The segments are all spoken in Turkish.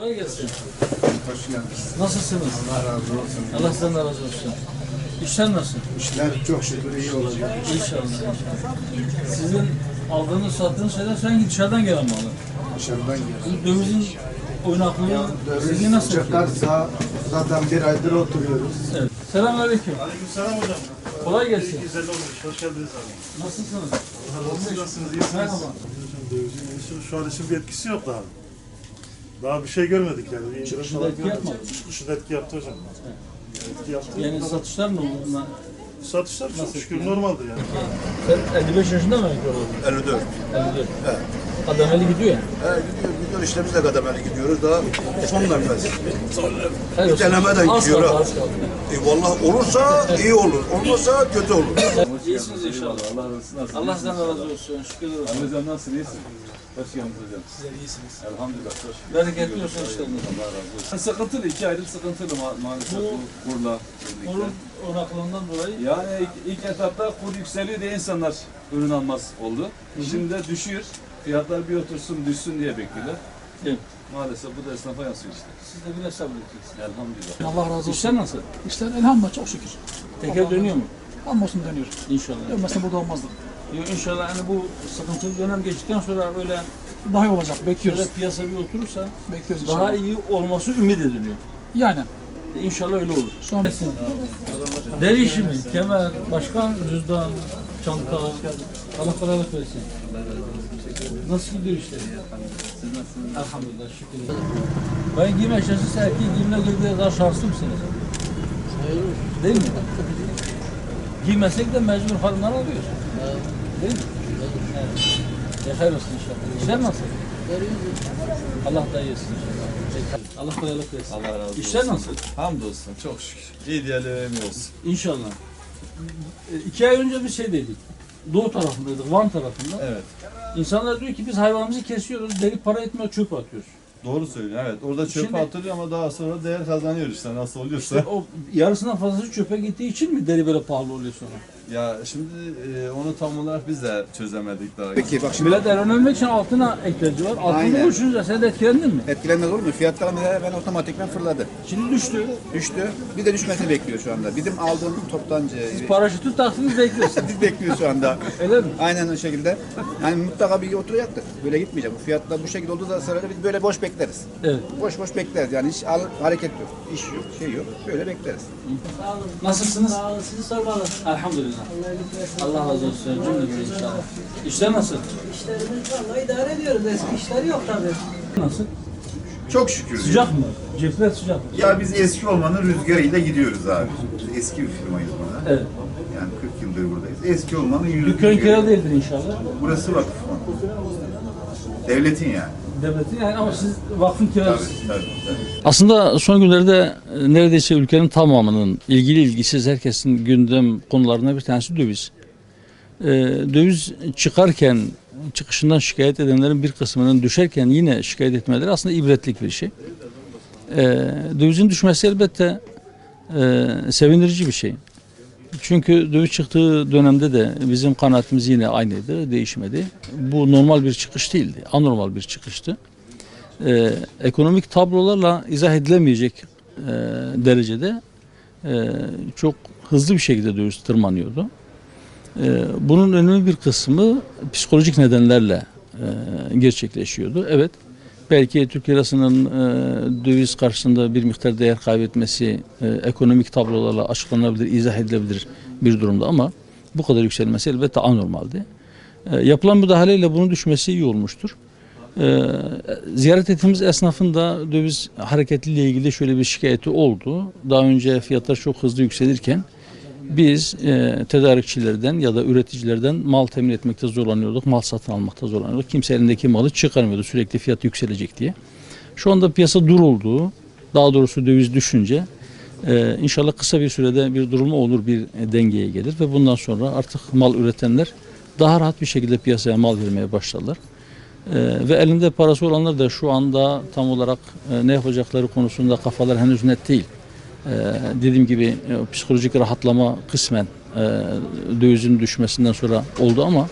Kolay gelsin. Hoş geldiniz. Nasılsınız? Allah razı olsun. Allah senden razı olsun. İşler nasıl? İşler çok şükür iyi olacak. İnşallah. inşallah. Sizin aldığınız sattığınız şeyler sanki dışarıdan gelen malı. Dışarıdan geliyor. Bu dövizin oynaklığı sizi nasıl çıkarsa zaten bir aydır oturuyoruz. Evet. Selamünaleyküm. Aleykümselam hocam. Kolay gelsin. Güzel olmuş. Hoş geldiniz abi. Nasılsınız? Siz nasılsınız? İyisiniz? Merhaba. Şu- Şu an için bir etkisi yok daha. Daha bir şey görmedik yani. Bir indirim Çıkışında falan etki görmedik. yapmadı. Çıkışında etki yaptı hocam. Etki yaptı. Yani satışlar ne oldu? bunlar? Satışlar çok şükür yani? normaldir yani. Sen 55 yaşında mı emekli oldun? 54. 54. Kademeli gidiyor yani. He, gidiyor, gidiyor işte biz de kademeli gidiyoruz daha son nefes. Hayır, denemeden az gidiyor kaldı, ha. az kaldı. E vallahi olursa iyi olur, olmazsa kötü olur. İyisiniz inşallah. Allah razı olsun. Allah sizden razı olsun. Şükürler olsun. Ali hocam nasılsın? İyisin? Hoş geldiniz hocam. Sizler iyisiniz. Elhamdülillah. Bereketli olsun işleriniz. Allah razı olsun. Sıkıntılı, iki ayrı sıkıntılı ma maalesef bu kurla birlikte. Onun oynaklığından dolayı Yani ilk, ilk etapta kur yükseliyor diye insanlar ürün almaz oldu. Şimdi de düşüyor. Fiyatlar bir otursun, düşsün diye bekliyorlar. Evet. Maalesef bu da esnafa yansıyor işte. siz de biraz sabredeceksiniz. Elhamdülillah. Allah razı olsun. İşler nasıl? İşler elhamdülillah çok şükür. Teker dönüyor mu? Hamdolsun dönüyor. İnşallah. Dönmezse burada olmazdık. Yo, İnşallah hani bu sıkıntılı dönem geçtikten sonra böyle Daha iyi olacak. Bekliyoruz. piyasa bir oturursa Bekliyoruz daha inşallah. iyi olması ümit ediliyor. Yani. E, İnşallah öyle olur. Şu an Deri işi mi? Kemer, başka cüzdan, çanta. Allah kolaylık versin. Nasıl gidiyor işler? Elhamdülillah şükür. Ben giyim eşyası erkeği giyimine göre daha şanslı mısınız? Değil mi? Giymesek de mecbur hanımlar alıyor. Değil mi? Evet. E, hayır olsun inşallah. İşler nasıl? Allah da iyisin inşallah. Allah kolaylık versin. Allah razı olsun. İşler nasıl? Hamdolsun. Çok şükür. İyi diyelim emin olsun. İnşallah. E, İki ay önce bir şeydeydik. Doğu tarafındaydık, Van tarafında. Evet. İnsanlar diyor ki biz hayvanımızı kesiyoruz, deri para etmiyor, çöp atıyoruz. Doğru söylüyor. Evet. Orada çöpe Şimdi- atılıyor ama daha sonra değer kazanıyor işte nasıl oluyorsa. İşte o yarısından fazlası çöpe gittiği için mi deri böyle pahalı oluyor sonra? Ya şimdi e, onu tam olarak biz de çözemedik daha. Peki bak şimdi Millet öğrenmek için altına ihtiyacı var. Altını Aynen. buluşunca sen de etkilendin mi? etkilenmez olur mu? Fiyatlar mesela ben otomatikman fırladı. Şimdi düştü. Düştü. Bir de düşmesini bekliyor şu anda. Bizim aldığım toptancı Paraşütü taktınız bekliyorsun. biz bekliyor şu anda. Öyle mi? Aynen o şekilde. Yani mutlaka bir oturacaktık. Böyle gitmeyecek. Bu fiyatlar bu şekilde olduğu sırada biz böyle boş bekleriz. Evet. Boş boş bekleriz. Yani hiç al- hareket yok. iş yok, şey yok. Böyle bekleriz. Nasılsınız? Sizi sormalı. Elhamdülillah. Allah razı olsun. Cümlemize inşallah. İşler nasıl? İşlerimiz vallahi idare ediyoruz. Eski işler yok tabii. Nasıl? Çok şükür. Sıcak mı? Cepler sıcak mı? Ya biz eski olmanın rüzgarıyla gidiyoruz abi. Biz eski bir firmayız burada. Evet. Yani 40 yıldır buradayız. Eski olmanın Dükkan rüzgarıyla. kira değildir inşallah. Burası vakıf. Devletin yani. Devletin yani ama siz vakfın kiracısınız. tabii, tabii. Aslında son günlerde e, neredeyse ülkenin tamamının ilgili ilgisiz herkesin gündem konularına bir tanesi döviz. Ee, döviz çıkarken çıkışından şikayet edenlerin bir kısmının düşerken yine şikayet etmeleri aslında ibretlik bir şey. Ee, dövizin düşmesi elbette e, sevindirici bir şey. Çünkü döviz çıktığı dönemde de bizim kanaatimiz yine aynıydı, değişmedi. Bu normal bir çıkış değildi, anormal bir çıkıştı e, ekonomik tablolarla izah edilemeyecek e, derecede e, çok hızlı bir şekilde döviz tırmanıyordu. E, bunun önemli bir kısmı psikolojik nedenlerle e, gerçekleşiyordu. Evet, belki Türk lirasının e, döviz karşısında bir miktar değer kaybetmesi e, ekonomik tablolarla açıklanabilir, izah edilebilir bir durumda ama bu kadar yükselmesi elbette anormaldi. E, yapılan müdahaleyle bunun düşmesi iyi olmuştur. Ee, ziyaret ettiğimiz esnafın da döviz hareketiyle ilgili şöyle bir şikayeti oldu. Daha önce fiyatlar çok hızlı yükselirken biz e, tedarikçilerden ya da üreticilerden mal temin etmekte zorlanıyorduk, mal satın almakta zorlanıyorduk. Kimse elindeki malı çıkarmıyordu sürekli fiyat yükselecek diye. Şu anda piyasa duruldu. Daha doğrusu döviz düşünce e, inşallah kısa bir sürede bir durumu olur, bir e, dengeye gelir ve bundan sonra artık mal üretenler daha rahat bir şekilde piyasaya mal vermeye başlarlar. Ee, ve elinde parası olanlar da şu anda tam olarak e, ne yapacakları konusunda kafalar henüz net değil. Ee, dediğim gibi e, psikolojik rahatlama kısmen e, dövizin düşmesinden sonra oldu ama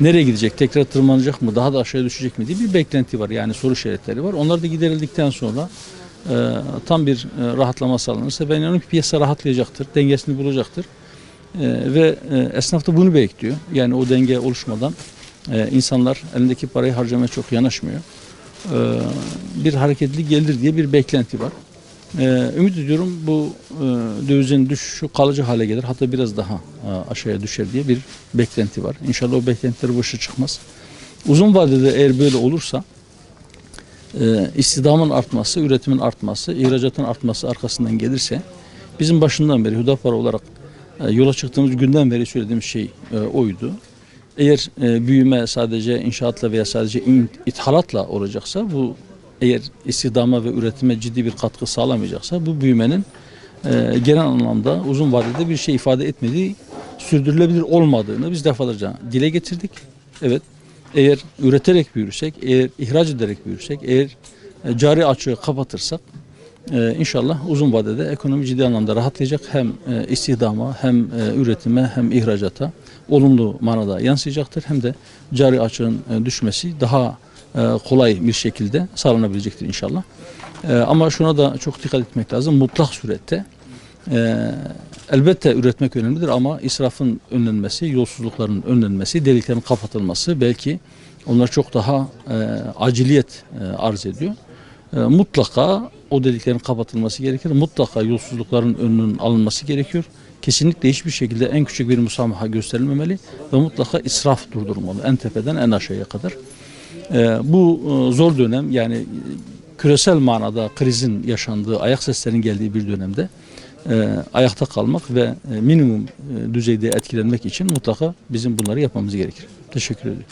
nereye gidecek? Tekrar tırmanacak mı? Daha da aşağıya düşecek mi diye bir beklenti var. Yani soru işaretleri var. Onlar da giderildikten sonra e, tam bir e, rahatlama sağlanırsa ben inanıyorum ki piyasa rahatlayacaktır. Dengesini bulacaktır. Ve esnaf da bunu bekliyor. Yani o denge oluşmadan insanlar elindeki parayı harcamaya çok yanaşmıyor. Bir hareketli gelir diye bir beklenti var. Ee, ümit ediyorum bu e, dövizin düşüşü kalıcı hale gelir. Hatta biraz daha e, aşağıya düşer diye bir beklenti var. İnşallah o beklentiler boşa çıkmaz. Uzun vadede eğer böyle olursa e, istihdamın artması, üretimin artması, ihracatın artması arkasından gelirse bizim başından beri Hüdapar olarak e, yola çıktığımız günden beri söylediğimiz şey e, oydu. Eğer büyüme sadece inşaatla veya sadece ithalatla olacaksa bu eğer istihdama ve üretime ciddi bir katkı sağlamayacaksa bu büyümenin e, genel anlamda uzun vadede bir şey ifade etmediği, sürdürülebilir olmadığını biz defalarca dile getirdik. Evet, eğer üreterek büyürsek, eğer ihraç ederek büyürsek, eğer e, cari açığı kapatırsak e, inşallah uzun vadede ekonomi ciddi anlamda rahatlayacak. Hem e, istihdama hem e, üretime hem ihracata olumlu manada yansıyacaktır. Hem de cari açığın e, düşmesi daha kolay bir şekilde sağlanabilecektir inşallah. E, ama şuna da çok dikkat etmek lazım. Mutlak surette e, elbette üretmek önemlidir ama israfın önlenmesi, yolsuzlukların önlenmesi, deliklerin kapatılması belki onlar çok daha e, aciliyet e, arz ediyor. E, mutlaka o deliklerin kapatılması gerekir. Mutlaka yolsuzlukların önünün alınması gerekiyor. Kesinlikle hiçbir şekilde en küçük bir musamaha gösterilmemeli ve mutlaka israf durdurulmalı. En tepeden en aşağıya kadar. Ee, bu e, zor dönem yani e, küresel manada krizin yaşandığı, ayak seslerinin geldiği bir dönemde e, ayakta kalmak ve minimum düzeyde etkilenmek için mutlaka bizim bunları yapmamız gerekir. Teşekkür ederim.